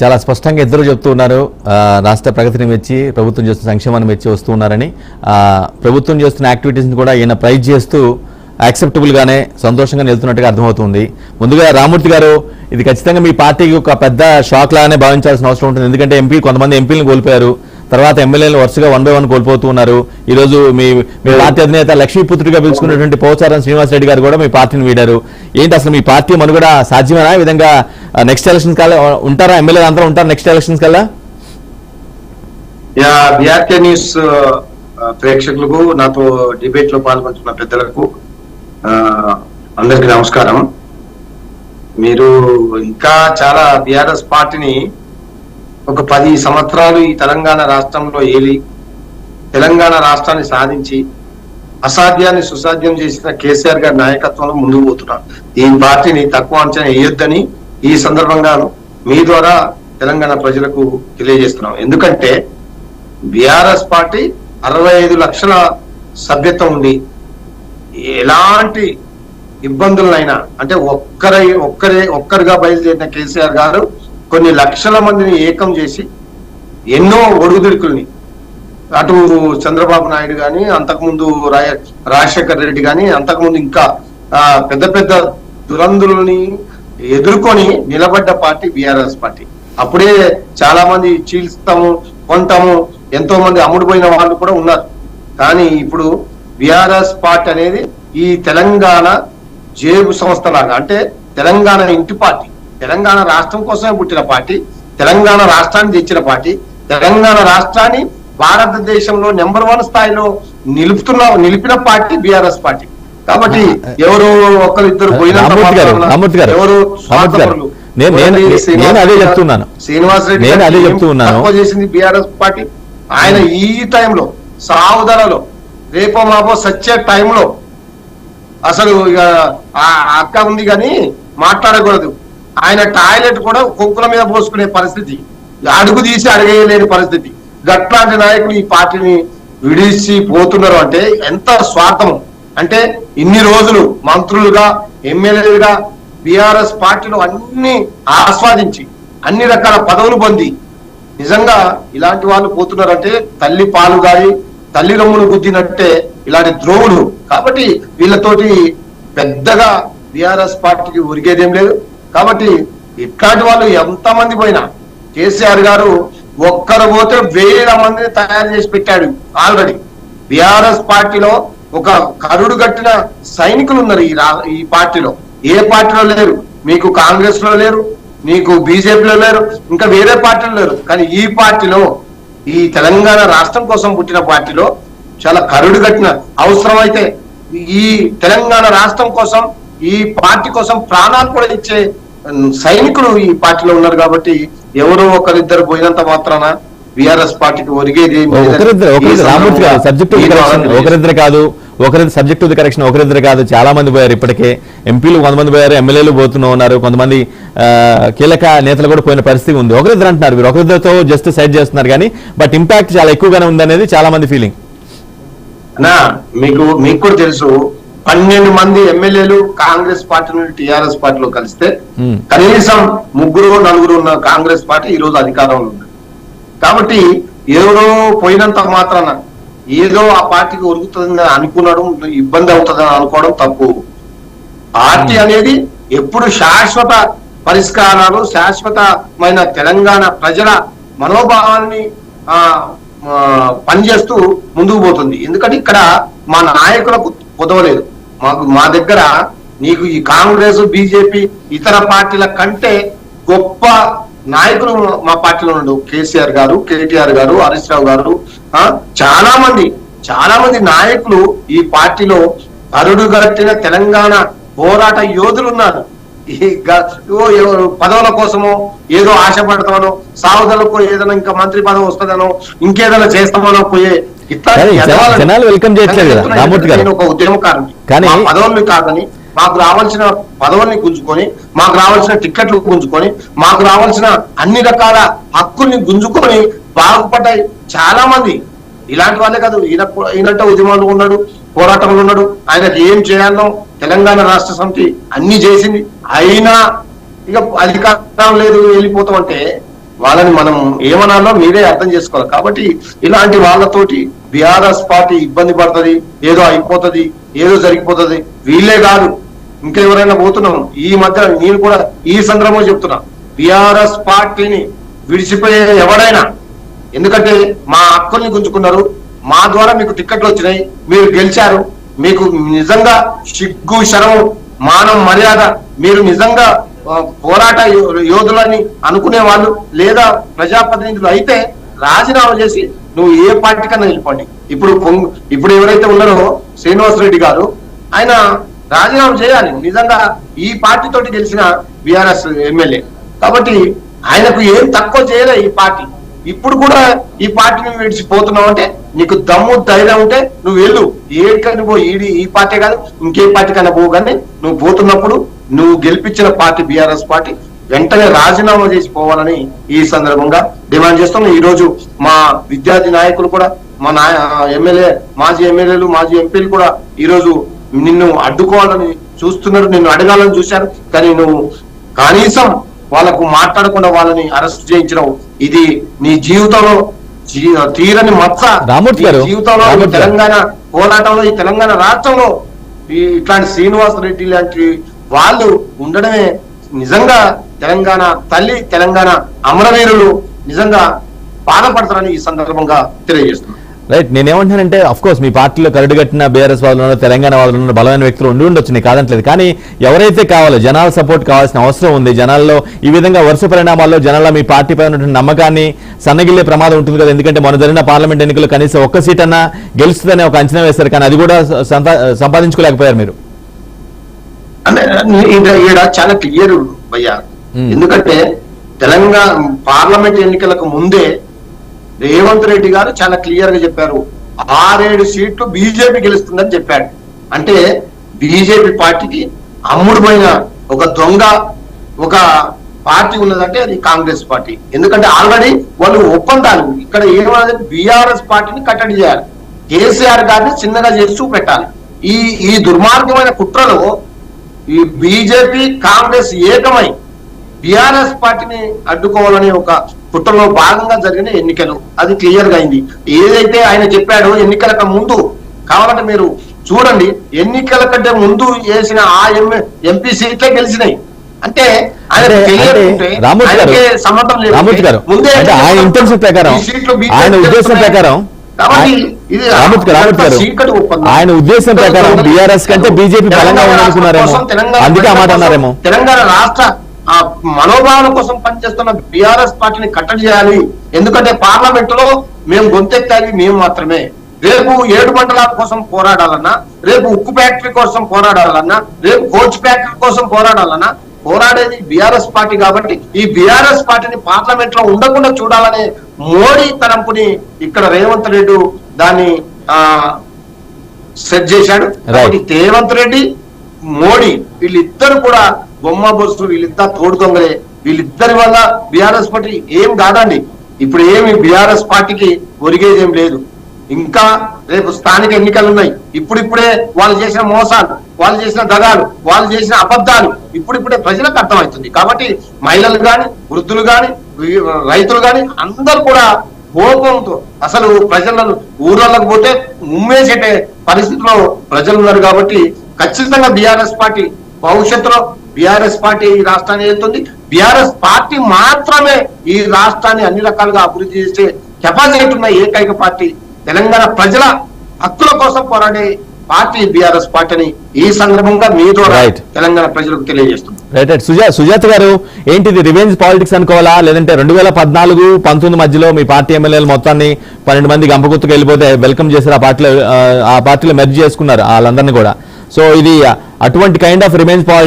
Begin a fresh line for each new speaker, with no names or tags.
చాలా స్పష్టంగా ఇద్దరు చెప్తూ ఉన్నారు. రాష్ట్ర ప్రగతిని మెచ్చి ప్రభుత్వం చేస్తున్న సంక్షేమాన్ని మెచ్చి వస్తూ ఉన్నారని. ప్రభుత్వం చేస్తున్న యాక్టివిటీస్ని కూడా ఈయన ప్రైజ్ చేస్తూ యాక్సెప్టబుల్గానే సంతోషంగా వెళ్తున్నట్టుగా అర్థమవుతుంది. ముందుగా రామూర్తి గారు ఇది ఖచ్చితంగా మీ పార్టీకి ఒక పెద్ద షాక్ లాగానే భావించాల్సిన అవసరం ఉంటుంది. ఎందుకంటే ఎంపీ కొంతమంది ఎంపీలను కోల్పోయారు. తర్వాత ఎమ్మెల్యేలు వరుసగా వన్ బై వన్ కోల్పోతూ ఉన్నారు. ఈరోజు మీ మీ పార్టీ అధినేత లక్ష్మీపుత్రుడిగా పిలుచుకున్నటువంటి పోచారం శ్రీనివాసరెడ్డి గారు కూడా మీ పార్టీని వీడారు. ఏంటి అసలు మీ పార్టీ మనుగడ సాధ్యమేనా? ఈ విధంగా నెక్స్ట్ ఎలక్షన్ కల్లా ఉంటారా? ఎమ్మెల్యేలు అందరూ ఉంటారు నెక్స్ట్ ఎలక్షన్స్ కల్లా?
యా న్యూస్ ప్రేక్షకులకు నాతో డిబేట్లో పాల్గొంటున్న పెద్దలకు అందరికి అందరికీ నమస్కారం. మీరు ఇంకా చాలా బిఆర్ఎస్ పార్టీని ఒక పది సంవత్సరాలు ఈ తెలంగాణ రాష్ట్రంలో ఏలి తెలంగాణ రాష్ట్రాన్ని సాధించి అసాధ్యాన్ని సుసాధ్యం చేసిన కేసీఆర్ గారి నాయకత్వంలో ముందుకు పోతున్నారు. ఈ పార్టీని తక్కువ అంచనా వేయొద్దని ఈ సందర్భంగా మీ ద్వారా తెలంగాణ ప్రజలకు తెలియజేస్తున్నాం. ఎందుకంటే బిఆర్ఎస్ పార్టీ అరవై ఐదు లక్షల సభ్యత్వం ఉండి ఎలాంటి ఇబ్బందులైనా అంటే ఒక్కరై ఒక్కరే ఒక్కరిగా బయలుదేరిన కేసీఆర్ గారు కొన్ని లక్షల మందిని ఏకం చేసి ఎన్నో ఒడుగుదిరుకుల్ని అటు చంద్రబాబు నాయుడు గాని అంతకుముందు రాయ రాజశేఖర్ రెడ్డి గాని అంతకుముందు ఇంకా ఆ, పెద్ద పెద్ద దురందులని ఎదుర్కొని నిలబడ్డ పార్టీ బిఆర్ఎస్ పార్టీ. అప్పుడే చాలా మంది చీల్స్తాము కొంటాము ఎంతో మంది అమ్ముడుపోయిన వాళ్ళు కూడా ఉన్నారు. కానీ ఇప్పుడు బిఆర్ఎస్ పార్టీ అనేది ఈ తెలంగాణ జేబు సంస్థ లాగా అంటే తెలంగాణ ఇంటి పార్టీ. తెలంగాణ రాష్ట్రం కోసమే పుట్టిన పార్టీ తెలంగాణ రాష్ట్రాన్ని తెచ్చిన పార్టీ తెలంగాణ రాష్ట్రాన్ని భారతదేశంలో నెంబర్ వన్ స్థాయిలో నిలుపుతున్న నిలిపిన పార్టీ బిఆర్ఎస్ పార్టీ. కాబట్టి ఎవరు ఒకరు ఇద్దరు పోయినంత
రామూర్తి గారు,
మాత్రాన
రామూర్తి గారు,
ఎవరు స్వార్థపరులు.
నేను-
శ్రీనివాస్
నేను అదే చెప్తున్నాను.
శ్రీనివాస్ రెడ్డి
నేను అదే
చేసింది బిఆర్ఎస్ పార్టీ? ఆయన ఈ టైంలో సావుదలలో రేపో మాపో సచ్చే టైంలో అసలు ఇక ఆ అక్క ఉంది కానీ మాట్లాడకూడదు. ఆయన టాయిలెట్ కూడా కుక్కల మీద పోసుకునే పరిస్థితి. అడుగు తీసి అడిగేయలేని పరిస్థితి. గట్లాంటి నాయకులు ఈ పార్టీని విడిచి పోతున్నారు అంటే ఎంత స్వార్థం. అంటే ఇన్ని రోజులు మంత్రులుగా ఎమ్మెల్యేలుగా బిఆర్ఎస్ పార్టీలో అన్ని ఆస్వాదించి అన్ని రకాల పదవులు పొంది నిజంగా ఇలాంటి వాళ్ళు పోతున్నారంటే తల్లి పాలు గారి తల్లి రమ్మును గుద్దినట్టే ఇలాంటి ద్రోవులు కాబట్టి వీళ్ళతోటి పెద్దగా బిఆర్ఎస్ పార్టీకి ఉరిగేదేం లేదు. కాబట్టి ఇట్లాంటి వాళ్ళు ఎంతమంది పోయినా కేసీఆర్ గారు ఒక్కరు పోతే వేల మందిని తయారు చేసి పెట్టాడు ఆల్రెడీ. బిఆర్ఎస్ పార్టీలో ఒక కరుడు కట్టిన సైనికులు ఉన్నారు ఈ రా ఈ పార్టీలో. ఏ పార్టీలో లేరు? మీకు కాంగ్రెస్లో లేరు మీకు బీజేపీలో లేరు ఇంకా వేరే పార్టీలో లేరు. కానీ ఈ పార్టీలో ఈ తెలంగాణ రాష్ట్రం కోసం పుట్టిన పార్టీలో చాలా కరుడు కట్టిన అవసరమైతే ఈ తెలంగాణ రాష్ట్రం కోసం ఈ పార్టీ కోసం ప్రాణాలు కూడా ఇచ్చే సైనికులు ఈ పార్టీలో ఉన్నారు కాబట్టి ఎవరో ఒకరిద్దరు పోయినంత మాత్రాన బిఆర్ఎస్ పార్టీకి ఒరిగేది
ఒకరిద్దరు సబ్జెక్ట్ కరెక్షన్ కాదు ఒకరిద్దరు సబ్జెక్ట్ కరెక్షన్ ఒకరిద్దరు కాదు చాలా మంది పోయారు ఇప్పటికే. ఎంపీలు కొంతమంది పోయారు ఎమ్మెల్యేలు పోతూనే ఉన్నారు. కొంతమంది కీలక నేతలు కూడా పోయిన పరిస్థితి ఉంది. ఒకరిద్దరు అంటున్నారు మీరు ఒకరిద్దరితో జస్ట్ సైడ్ చేస్తున్నారు కానీ బట్ ఇంపాక్ట్ చాలా ఎక్కువగానే ఉందనేది చాలా మంది ఫీలింగ్
నా మీకు మీకు కూడా తెలుసు పన్నెండు మంది ఎమ్మెల్యేలు కాంగ్రెస్ పార్టీ నుండి టిఆర్ఎస్ పార్టీలో కలిస్తే
Hmm.
కనీసం ముగ్గురు నలుగురు ఉన్న కాంగ్రెస్ పార్టీ ఈ రోజు అధికారంలో ఉంది. కాబట్టి ఎవరో పోయినంత మాత్రాన ఏదో ఆ పార్టీకి ఒరుగుతుందని అనుకున్నాడు ఇబ్బంది అవుతుందని అనుకోవడం తప్పు. పార్టీ అనేది ఎప్పుడు శాశ్వత పరిష్కారాలు శాశ్వతమైన తెలంగాణ ప్రజల మనోభావాన్ని పనిచేస్తూ ముందుకు పోతుంది. ఎందుకంటే ఇక్కడ మా నాయకులకు కుదవలేదు మాకు మా దగ్గర నీకు ఈ కాంగ్రెస్ బీజేపీ ఇతర పార్టీల కంటే గొప్ప నాయకులు మా పార్టీలో ఉండు. కేసీఆర్ గారు కేటీఆర్ గారు హరీష్ రావు గారు ఆ, చాలా మంది చాలా మంది నాయకులు ఈ పార్టీలో అరుడుగట్టిన తెలంగాణ పోరాట యోధులు ఉన్నారు. ఓ ఎవరు పదవుల కోసమో ఏదో ఆశపడతామనో సాగుదలకు ఏదైనా ఇంకా మంత్రి పదవి వస్తుందనో ఇంకేదైనా చేస్తామనో పోయే
జనాలు welcome చేయట్లేదు కదా, రామూర్తి గారు.
ఒక ఉద్యమకారుని
కానీ-
పదవుల్ని కాదని మాకు రావాల్సిన పదవుల్ని గుంజుకొని మాకు రావాల్సిన టిక్కెట్లు గుంజుకొని మాకు రావాల్సిన అన్ని రకాల హక్కుల్ని గుంజుకొని బాగుపడ్డాయి చాలా మంది ఇలాంటి వాళ్ళే కాదు ఈయన ఈయనంటే ఉద్యమాలు ఉన్నాడు పోరాటంలో ఉన్నాడు. ఆయనకి ఏం చేయాలో తెలంగాణ రాష్ట్ర సమితి అన్ని చేసింది. అయినా ఇక అధికారం లేదు వెళ్ళిపోతాం అంటే వాళ్ళని మనం ఏమనాలో మీరే అర్థం చేసుకోవాలి. కాబట్టి ఇలాంటి వాళ్ళతోటి బీఆర్ఎస్ పార్టీ ఇబ్బంది పడుతుంది ఏదో అయిపోతుంది ఏదో జరిగిపోతుంది. వీళ్ళే కాదు. ఇంకా ఎవరైనా పోతున్నాం ఈ మధ్య నేను కూడా ఈ సందర్భంలో చెప్తున్నా. బీఆర్ఎస్ పార్టీని విడిచిపోయే ఎవడైనా ఎందుకంటే మా హక్కుల్ని గుంజుకున్నారు. మా ద్వారా మీకు టిక్కెట్లు వచ్చినాయి. మీరు గెలిచారు. మీకు నిజంగా సిగ్గు శరం మానం మర్యాద మీరు నిజంగా పోరాట యోధులని అనుకునే వాళ్ళు లేదా ప్రజాప్రతినిధులు అయితే రాజీనామా చేసి నువ్వు ఏ పార్టీ కన్నా నిలపండి ఇప్పుడు ఇప్పుడు ఎవరైతే ఉన్నారో శ్రీనివాస్ రెడ్డి గారు ఆయన రాజీనామా చేయాలి. నిజంగా ఈ పార్టీ తోటి గెలిచిన బీఆర్ఎస్ ఎమ్మెల్యే. కాబట్టి ఆయనకు ఏం తక్కువ చేయలే ఈ పార్టీ. ఇప్పుడు కూడా ఈ పార్టీని విడిచిపోతున్నావు అంటే నీకు దమ్ము ధైర్యం ఉంటే నువ్వు వెళ్ళు. ఏడికని పో ఈడి ఈ పార్టీ కాదు ఇంకే పార్టీ కన్నా పోవు కానీ నువ్వు పోతున్నప్పుడు నువ్వు గెలిపించిన పార్టీ బీఆర్ఎస్ పార్టీ. వెంటనే రాజీనామా చేసి పోవాలని ఈ సందర్భంగా డిమాండ్ చేస్తున్నాం ఈ రోజు మా విద్యార్థి నాయకులు కూడా మా నాయ ఎమ్మెల్యే మాజీ ఎమ్మెల్యేలు మాజీ ఎంపీలు కూడా ఈ రోజు నిన్ను అడ్డుకోవాలని చూస్తున్నారు. నిన్ను అడగాలని చూశారు. కానీ నువ్వు కనీసం వాళ్ళకు మాట్లాడకుండా వాళ్ళని అరెస్ట్ చేయించడం ఇది నీ జీవితంలో తీరని మచ్చ. జీవితంలో. తెలంగాణ పోరాటంలో ఈ తెలంగాణ రాష్ట్రంలో ఈ ఇట్లాంటి శ్రీనివాస్ రెడ్డి లాంటి వాళ్ళు ఉండడమే నిజంగా తెలంగాణ తల్లి తెలంగాణ అమరవీరులు నిజంగా బాధపడతారని ఈ సందర్భంగా తెలియజేస్తున్నాను
రైట్ నేనేమంటానంటే అఫ్ కోర్స్ మీ పార్టీలో కరడు కట్టిన బీఆర్ఎస్ వాళ్ళు తెలంగాణ వాళ్ళు ఉన్నారు బలమైన వ్యక్తులు ఉండి ఉండొచ్చు నేను కాదంటలేదు కానీ ఎవరైతే కావాలో జనాల సపోర్ట్ కావాల్సిన అవసరం ఉంది జనాల్లో ఈ విధంగా వరుస పరిణామాల్లో జనాల్లో మీ పార్టీ పై ఉన్నటువంటి నమ్మకాన్ని సన్నగిల్లే ప్రమాదం ఉంటుంది కదా. ఎందుకంటే మొన్న జరిగిన పార్లమెంట్ ఎన్నికల్లో కనీసం ఒక్క సీట్ అన్నా గెలుస్తుందని ఒక అంచనా వేశారు. కానీ అది కూడా సంపా- సంపాదించుకోలేకపోయారు మీరు.
అంటే ఈడ ఈడ చాలా క్లియర్ భయ్యా.
Hmm.
ఎందుకంటే తెలంగాణ పార్లమెంట్ ఎన్నికలకు ముందే రేవంత్ రెడ్డి గారు చాలా క్లియర్గా చెప్పారు. ఆరేడు సీట్లు బీజేపీ గెలుస్తుందని చెప్పాడు. అంటే బీజేపీ పార్టీకి అమ్ముడుపోయిన ఒక దొంగ ఒక పార్టీ ఉన్నదంటే అది కాంగ్రెస్ పార్టీ. ఎందుకంటే ఆల్రెడీ వాళ్ళు ఒప్పందాలు. ఇక్కడ ఏమన్నది బీఆర్ఎస్ పార్టీని కట్టడి చేయాలి. కేసీఆర్ గారిని చిన్నగా చేసి చూపెట్టాలి. ఈ ఈ దుర్మార్గమైన కుట్రలో ఈ బీజేపీ కాంగ్రెస్ ఏకమై బీఆర్ఎస్ పార్టీని అడ్డుకోవాలని ఒక కుట్రలో భాగంగా జరిగిన ఎన్నికలు అది క్లియర్గా అయింది ఏదైతే ఆయన చెప్పాడో ఎన్నికలకు ముందు కావాలంటే మీరు చూడండి ఎన్నికల కంటే ముందు వేసిన ఆ ఎంపీ సీట్లే గెలిచినాయి అంటే ఆయన
గారు, intention ప్రకారం, ఆయన ఉద్దేశం. ప్రకారం. ఆయన ఉద్దేశం ప్రకారం BRS కంటే BJP బలంగా ఉందనుకున్నారేమో. అందుకే ఆ మాట అన్నారేమో.
తెలంగాణ రాష్ట్ర ఆ మనోభావాల కోసం పనిచేస్తున్న బీఆర్ఎస్ పార్టీని కట్టడి చేయాలి. ఎందుకంటే పార్లమెంట్లో మేము గొంతెత్తాలి మేము మాత్రమే. రేపు ఏడు మండలాల కోసం పోరాడాలన్నా రేపు ఉక్కు ఫ్యాక్టరీ కోసం పోరాడాలన్నా రేపు కోచ్ ఫ్యాక్టరీ కోసం పోరాడాలన్నా పోరాడేది బీఆర్ఎస్ పార్టీ కాబట్టి ఈ బీఆర్ఎస్ పార్టీని పార్లమెంట్లో ఉండకుండా చూడాలనే మోడీ తలంపుని ఇక్కడ రేవంత్ రెడ్డి దాన్ని ఆ సెట్ చేశాడు. కాబట్టి రేవంత్ రెడ్డి మోడీ వీళ్ళిద్దరు కూడా బొమ్మ బొస్సు వీళ్ళిద్దరు తోడు దొంగలే. వీళ్ళిద్దరి వల్ల బీఆర్ఎస్ పార్టీ ఏం కాదండి. ఇప్పుడు ఏమి బీఆర్ఎస్ పార్టీకి ఒరిగేది ఏం లేదు. ఇంకా రేపు స్థానిక ఎన్నికలు ఉన్నాయి. ఇప్పుడిప్పుడే వాళ్ళు చేసిన మోసాలు వాళ్ళు చేసిన దగాలు వాళ్ళు చేసిన అబద్ధాలు ఇప్పుడిప్పుడే ప్రజలకు అర్థమవుతుంది. కాబట్టి మహిళలు గాని వృద్ధులు గాని రైతులు గాని అందరు కూడా కోపంతో అసలు ప్రజలను ఊర్లలోకి పోతే ముమ్మేసేటే పరిస్థితిలో ప్రజలు ఉన్నారు కాబట్టి ఖచ్చితంగా బీఆర్ఎస్ పార్టీ భవిష్యత్తులో బీఆర్ఎస్ పార్టీ ఈ రాష్ట్రాన్ని వెళ్తుంది బీఆర్ఎస్ పార్టీ మాత్రమే ఈ రాష్ట్రాన్ని అన్ని రకాలుగా అభివృద్ధి చేసే కెపాసిటీ ఉన్న ఏకైక పార్టీ తెలంగాణ ప్రజల హక్కుల కోసం పోరాడే పార్టీ బీఆర్ఎస్ పార్టీని ఈ సందర్భంగా మీ ద్వారా. తెలంగాణ ప్రజలకు తెలియజేస్తుంది
రైట్ రైట్ సుజా సుజాత గారు ఏంటిది రివెంజ్ పాలిటిక్స్ అనుకోవాలా? లేదంటే రెండు వేల పద్నాలుగు పంతొమ్మిది మధ్యలో మీ పార్టీ ఎమ్మెల్యేలు మొత్తాన్ని పన్నెండు మంది గంపగుత్తుకు వెళ్ళిపోతే వెల్కమ్ చేశారు ఆ పార్టీలో ఆ, ఆ పార్టీలో మెర్జ్ చేసుకున్నారు వాళ్ళందరినీ కూడా. సో ఇది అటువంటి కైండ్ ఆఫ్ రివెంజ్ పాలిటిక్స్